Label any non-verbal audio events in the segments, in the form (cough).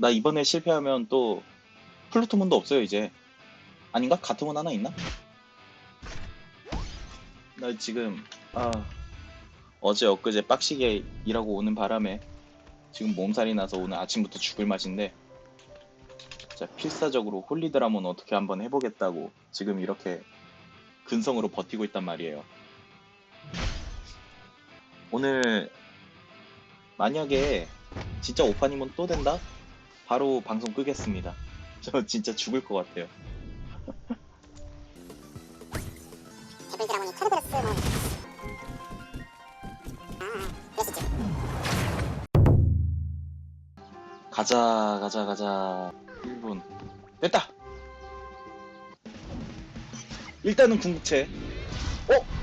나 이번에 실패하면 또 플루토문도 없어요 이제 아닌가? 가토문 하나 있나? 나 지금 아 어제 엊그제 빡시게 일하고 오는 바람에 지금 몸살이 나서 오늘 아침부터 죽을 맛인데 자 필사적으로 홀리드라몬 어떻게 한번 해보겠다고 지금 이렇게 근성으로 버티고 있단 말이에요 오늘 만약에 진짜 오파님은 또 된다? 바로 방송 끄겠습니다. (laughs) 저 진짜 죽을 것 같아요. 뭐 아, 가자, 가자, 가자. 1분. 됐다! 일단은 궁극체. 어?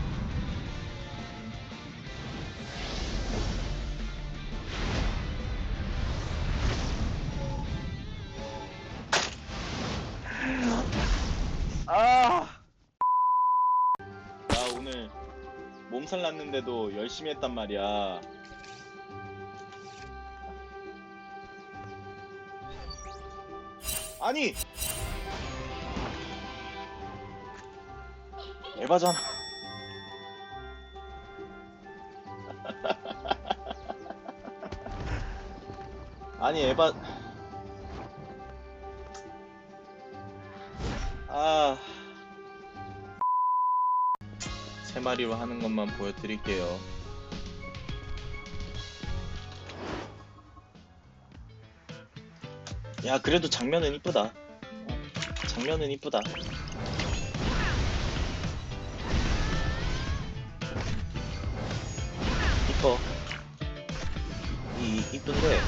오늘 몸살 났는데도 열심히 했단 말이야. 아니! 에바잖아. (laughs) 아니, 에바. 세 마리로 하는 것만 보여드릴게요. 야, 그래도 장면은 이쁘다. 어, 장면은 이쁘다. 이뻐. 이 이쁜데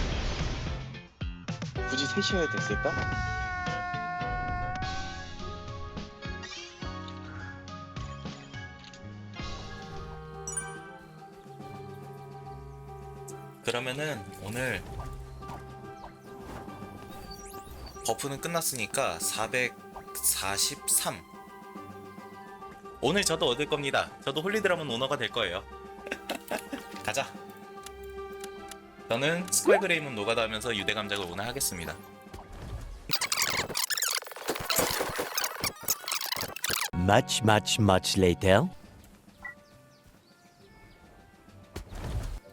굳이 셋이어야 됐을까? 그러면은 오늘 버프는 끝났으니까 443 오늘 저도 얻을 겁니다. 저도 홀리드라몬 오너가 될 거예요. (laughs) 가자. 저는 스퀘그레이몬 노가다 하면서 유대 감작을 오늘 하겠습니다. Much, much, much later.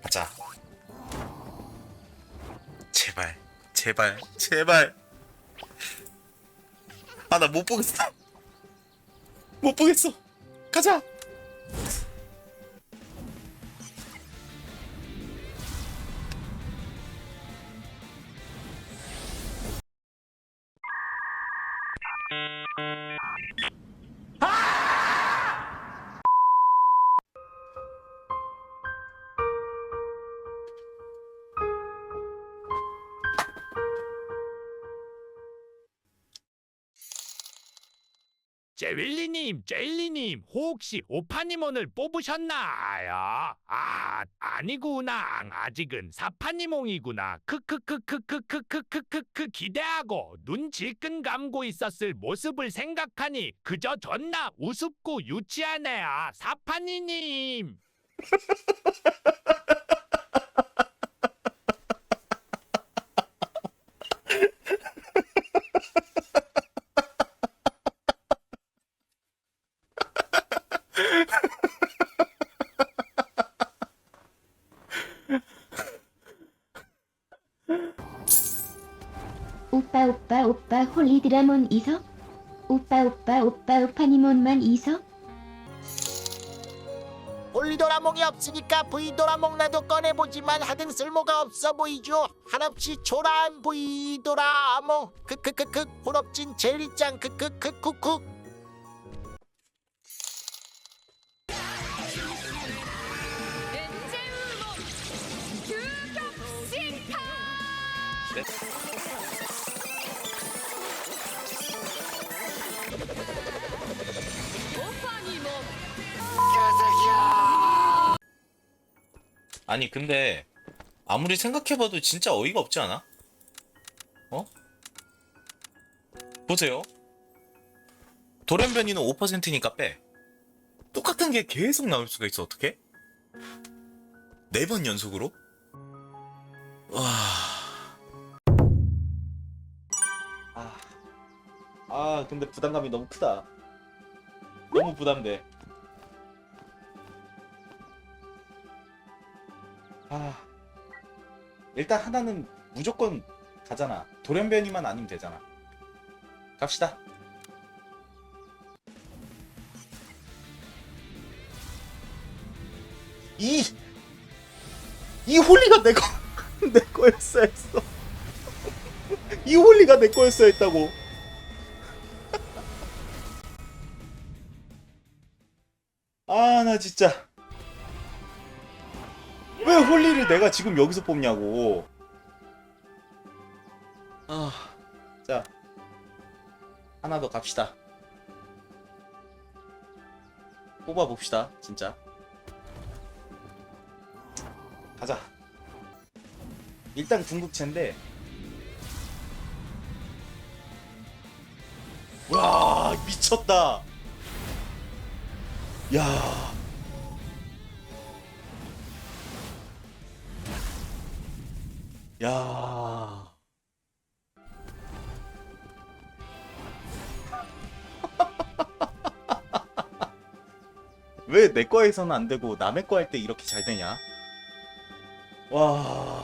가자 제발 제발. 아 나 못 보겠어. 못 보겠어. 가자 제윌리님, 제일리님, 혹시 오파니몬을 뽑으셨나요? 아, 아니구나. 아직은 사파니몽이구나. 크크크크크크크크크크 기대하고 눈 질끈 감고 있었을 모습을 생각하니 그저 존나 우습고 유치하네요. 사파니님. (laughs) 오빠 오빠 오빠 홀리드라몬 이석? 오빠 오빠 오빠 오파니몬만 이석? 홀리도라몽이 없으니까 브이도라몽라도 꺼내보지만 하등 쓸모가 없어 보이죠 한없이 초라한 브이도라몽 크크크크 홀업진 젤리짱 크크크쿠쿠 아니 근데 아무리 생각해봐도 진짜 어이가 없지 않아? 어? 보세요 돌연변이는 5%니까 빼 똑같은 게 계속 나올 수가 있어 어떻게? 네 번 연속으로? 와 아, 아 근데 부담감이 너무 크다. 너무 부담돼. 일단 하나는 무조건 가잖아. 돌연변이만 아니면 되잖아. 갑시다. 이, 이 홀리가 (laughs) 내 거, 내 거였어 했어. (laughs) 이 홀리가 내 거였어 했다고. (laughs) 아, 나 진짜. 왜 홀리를 내가 지금 여기서 뽑냐고. 아, 자. 하나 더 갑시다. 뽑아 봅시다, 진짜. 가자. 일단 궁극체인데. 와, 미쳤다. 야. 야. (laughs) 왜 내 거에서는 안 되고 남의 거 할 때 이렇게 잘 되냐? 와.